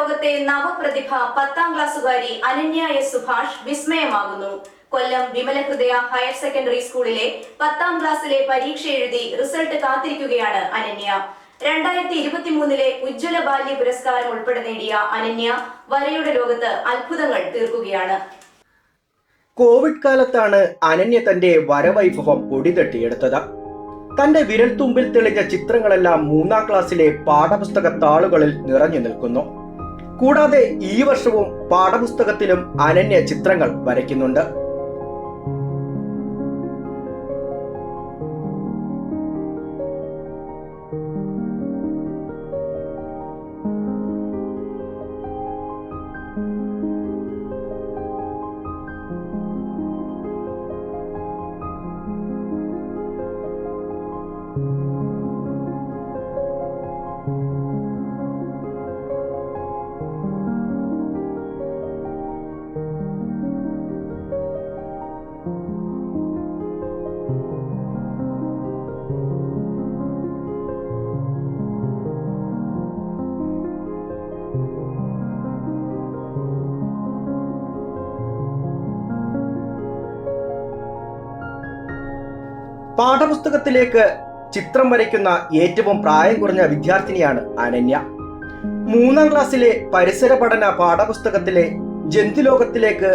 ലോകത്തെ നവപ്രതിഭ പത്താം ക്ലാസ്സുകാരി അനന്യ എസ് സുഭാഷ് വിസ്മയമാകുന്നു. കൊല്ലം വിമലഹൃദയ ഹയർ സെക്കൻഡറി സ്കൂളിലെ പത്താം ക്ലാസ്സിലെ പരീക്ഷ എഴുതി റിസൾട്ട് കാത്തിരിക്കുകയാണ് അനന്യ. രണ്ടായിരത്തി ഇരുപത്തിമൂന്നിലെ ഉജ്ജ്വല ബാല്യ പുരസ്കാരം ഉൾപ്പെടെ നേടിയ അനന്യ വരയുടെ ലോകത്ത് അത്ഭുതങ്ങൾ തീർക്കുകയാണ്. കോവിഡ് കാലത്താണ് അനന്യ തന്റെ വരവൈഭവം പൊടിതട്ടിയെടുത്തത്. തന്റെ വിരൽത്തുമ്പിൽ തെളിഞ്ഞ ചിത്രങ്ങളെല്ലാം മൂന്നാം ക്ലാസ്സിലെ പാഠപുസ്തക താളുകളിൽ നിറഞ്ഞു നിൽക്കുന്നു. കൂടാതെ ഈ വർഷവും പാഠപുസ്തകത്തിലും അനന്യ ചിത്രങ്ങൾ വരയ്ക്കുന്നുണ്ട്. പാഠപുസ്തകത്തിലേക്ക് ചിത്രം വരയ്ക്കുന്ന ഏറ്റവും പ്രായം കുറഞ്ഞ വിദ്യാർത്ഥിനിയാണ് അനന്യ. മൂന്നാം ക്ലാസ്സിലെ പരിസര പഠന പാഠപുസ്തകത്തിലെ ജന്തുലോകത്തിലേക്ക്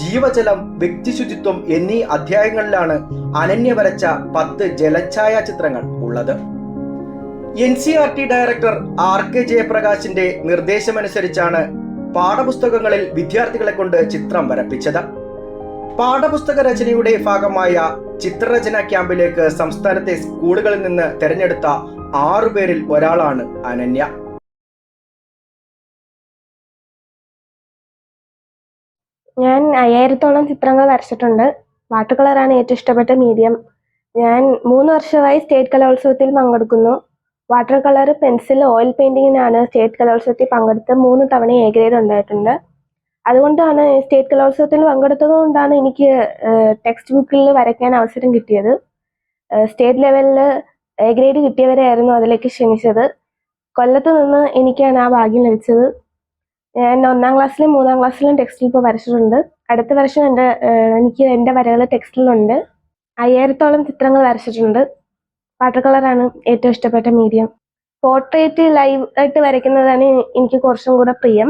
ജീവജലം വ്യക്തിശുചിത്വം എന്നീ അധ്യായങ്ങളിലാണ് അനന്യ വരച്ച പത്ത് ജലഛായ ചിത്രങ്ങൾ ഉള്ളത്. N C R T director R K ജയപ്രകാശിന്റെ നിർദ്ദേശമനുസരിച്ചാണ് പാഠപുസ്തകങ്ങളിൽ വിദ്യാർത്ഥികളെ കൊണ്ട് ചിത്രം വരപ്പിച്ചത്. പാഠപുസ്തക രചനയുടെ ഭാഗമായ ചിത്രരചന ക്യാമ്പിലേക്ക് സംസ്ഥാനത്തെ സ്കൂളുകളിൽ നിന്ന് തെരഞ്ഞെടുത്ത ആറുപേരിൽ ഒരാളാണ് അനന്യ. ഞാൻ അയ്യായിരത്തോളം ചിത്രങ്ങൾ വരച്ചിട്ടുണ്ട്. വാട്ടർ കളറാണ് ഏറ്റവും ഇഷ്ടപ്പെട്ട മീഡിയം. ഞാൻ മൂന്ന് വർഷമായി സ്റ്റേറ്റ് കലോത്സവത്തിൽ പങ്കെടുക്കുന്നു. വാട്ടർ കളർ പെൻസിൽ ഓയിൽ പെയിന്റിങ്ങിനാണ് സ്റ്റേറ്റ് കലോത്സവത്തിൽ പങ്കെടുത്ത് മൂന്ന് തവണ എ ഗ്രേഡ് ഉണ്ടായിട്ടുണ്ട്. അതുകൊണ്ടാണ് സ്റ്റേറ്റ് കലോത്സവത്തിൽ പങ്കെടുത്തത് കൊണ്ടാണ് എനിക്ക് ടെക്സ്റ്റ് ബുക്കിൽ വരയ്ക്കാൻ അവസരം കിട്ടിയത്. സ്റ്റേറ്റ് ലെവലിൽ എ ഗ്രേഡ് കിട്ടിയവരെയായിരുന്നു അതിലേക്ക് ക്ഷണിച്ചത്. കൊല്ലത്ത് നിന്ന് എനിക്കാണ് ആ ഭാഗ്യം ലഭിച്ചത്. ഞാൻ ഒന്നാം ക്ലാസ്സിലും മൂന്നാം ക്ലാസ്സിലും ടെക്സ്റ്റിൽ ഇപ്പോൾ വരച്ചിട്ടുണ്ട്. അടുത്ത വർഷം എന്റെ എനിക്ക് എന്റെ വരകൾ ടെക്സ്റ്റിലുണ്ട്. അയ്യായിരത്തോളം ചിത്രങ്ങൾ വരച്ചിട്ടുണ്ട്. വാട്ടർ കളറാണ് ഏറ്റവും ഇഷ്ടപ്പെട്ട മീഡിയം. പോർട്രേറ്റ് ലൈവ് ആയിട്ട് വരയ്ക്കുന്നതാണ് എനിക്ക് കുറച്ചും കൂടെ പ്രിയം.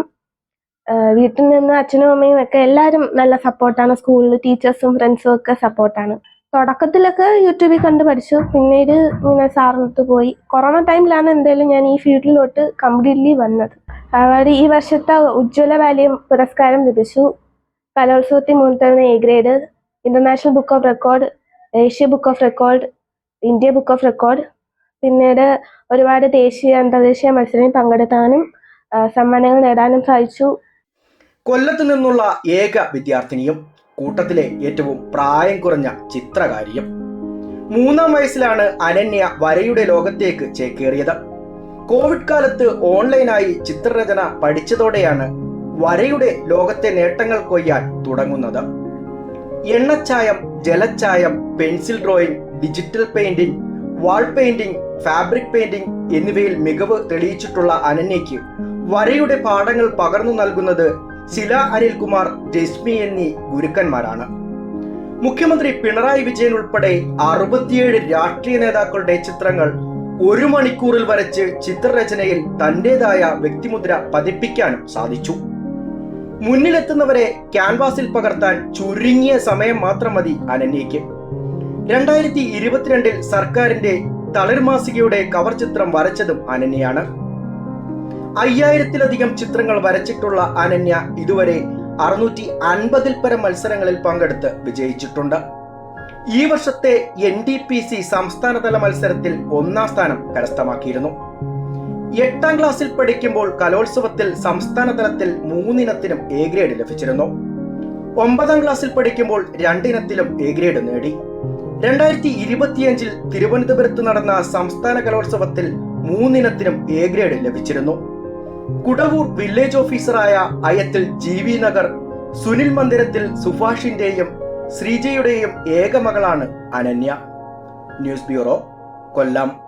വീട്ടിൽ നിന്ന് അച്ഛനും അമ്മയും ഒക്കെ എല്ലാവരും നല്ല സപ്പോർട്ടാണ്. സ്കൂളിൽ ടീച്ചേഴ്സും ഫ്രണ്ട്സും ഒക്കെ സപ്പോർട്ടാണ്. തുടക്കത്തിലൊക്കെ യൂട്യൂബിൽ കണ്ട് പഠിച്ചു. പിന്നീട് ഇങ്ങനെ സാറിനടുത്ത് പോയി. കൊറോണ ടൈമിലാണ് എന്തായാലും ഞാൻ ഈ ഫീൽഡിലോട്ട് കംപ്ലീറ്റ്ലി വന്നത്. അവിടെ ഈ വർഷത്തെ ഉജ്ജ്വല വാല്യം പുരസ്കാരം ലഭിച്ചു. കലോത്സവത്തിൽ മൂന്ന് തവണ A grade international book of record Asia book of record India book of record പിന്നീട് ഒരുപാട് ദേശീയ അന്തർദേശീയ മത്സരങ്ങളിൽ പങ്കെടുക്കാനും സമ്മാനങ്ങൾ നേടാനും സാധിച്ചു. കൊല്ലത്ത് നിന്നുള്ള ഏക വിദ്യാർത്ഥിനിയും കൂട്ടത്തിലെ ഏറ്റവും പ്രായം കുറഞ്ഞ ചിത്രകാരിയും. മൂന്നാം വയസ്സിലാണ് അനന്യ വരയുടെ ലോകത്തേക്ക് ചേക്കേറിയത്. കോവിഡ് കാലത്ത് ഓൺലൈനായി ചിത്രരചന പഠിച്ചതോടെയാണ് വരയുടെ ലോകത്തെ നേട്ടങ്ങൾ കൊയ്യാൻ തുടങ്ങുന്നത്. എണ്ണച്ചായം ജലച്ചായം pencil drawing digital painting wall painting fabric painting എന്നിവയിൽ മികവ് തെളിയിച്ചിട്ടുള്ള അനന്യയ്ക്ക് വരയുടെ പാഠങ്ങൾ പകർന്നു നൽകുന്നത് ശില അനിൽകുമാർ രശ്മി എന്നീ ഗുരുക്കന്മാരാണ്. മുഖ്യമന്ത്രി പിണറായി വിജയൻ ഉൾപ്പെടെ അറുപത്തിയേഴ് രാഷ്ട്രീയ നേതാക്കളുടെ ചിത്രങ്ങൾ ഒരു മണിക്കൂറിൽ വരച്ച് ചിത്രരചനയിൽ തന്റേതായ വ്യക്തിമുദ്ര പതിപ്പിക്കാനും സാധിച്ചു. മുന്നിലെത്തുന്നവരെ ക്യാൻവാസിൽ പകർത്താൻ ചുരുങ്ങിയ സമയം മാത്രം മതി അനന്യയ്ക്ക്. രണ്ടായിരത്തി ഇരുപത്തിരണ്ടിൽ സർക്കാരിന്റെ തളിർമാസികയുടെ കവർ ചിത്രം വരച്ചതും അനന്യയാണ്. അയ്യായിരത്തിലധികം ചിത്രങ്ങൾ വരച്ചിട്ടുള്ള അനന്യ ഇതുവരെ അറുന്നൂറ്റി അൻപതിൽ പരം മത്സരങ്ങളിൽ പങ്കെടുത്ത് വിജയിച്ചിട്ടുണ്ട്. ഈ വർഷത്തെ എൻ ഡി പി സി സംസ്ഥാനതല മത്സരത്തിൽ ഒന്നാം സ്ഥാനം കരസ്ഥമാക്കിയിരുന്നു. എട്ടാം ക്ലാസ്സിൽ പഠിക്കുമ്പോൾ കലോത്സവത്തിൽ സംസ്ഥാന തലത്തിൽ മൂന്നിനത്തിനും എ ഗ്രേഡ് ലഭിച്ചിരുന്നു. ഒമ്പതാം ക്ലാസ്സിൽ പഠിക്കുമ്പോൾ രണ്ടിനത്തിലും എ ഗ്രേഡ് നേടി. രണ്ടായിരത്തി ഇരുപത്തിയഞ്ചിൽ തിരുവനന്തപുരത്ത് നടന്ന സംസ്ഥാന കലോത്സവത്തിൽ മൂന്നിനത്തിനും എ ഗ്രേഡ് ലഭിച്ചിരുന്നു. കുടവൂർ വില്ലേജ് ഓഫീസറായ അയത്തിൽ ജി വി നഗർ സുനിൽ മന്ദിരത്തിൽ സുഭാഷിന്റെയും ശ്രീജയുടെയും ഏകമകളാണ് അനന്യ. News bureau Kollam.